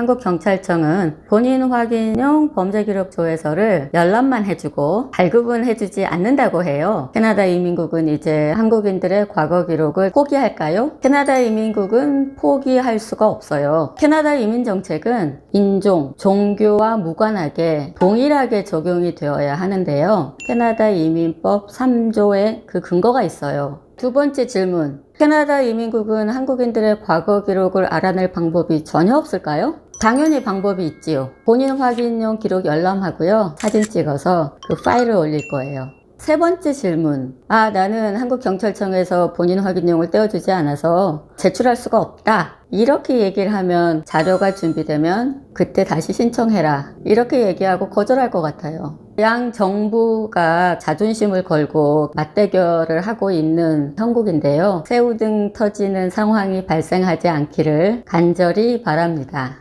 한국경찰청은 본인 확인용 범죄기록 조회서를 열람만 해주고 발급은 해주지 않는다고 해요. 캐나다 이민국은 이제 한국인들의 과거 기록을 포기할까요? 캐나다 이민국은 포기할 수가 없어요. 캐나다 이민 정책은 인종, 종교와 무관하게 동일하게 적용이 되어야 하는데요. 캐나다 이민법 3조에 그 근거가 있어요. 두 번째 질문. 캐나다 이민국은 한국인들의 과거 기록을 알아낼 방법이 전혀 없을까요? 당연히 방법이 있지요. 본인 확인용 기록 열람하고요. 사진 찍어서 그 파일을 올릴 거예요. 세 번째 질문. 아, 나는 한국경찰청에서 본인 확인용을 떼어주지 않아서 제출할 수가 없다. 이렇게 얘기를 하면 자료가 준비되면 그때 다시 신청해라. 이렇게 얘기하고 거절할 것 같아요. 양 정부가 자존심을 걸고 맞대결을 하고 있는 형국인데요. 새우등 터지는 상황이 발생하지 않기를 간절히 바랍니다.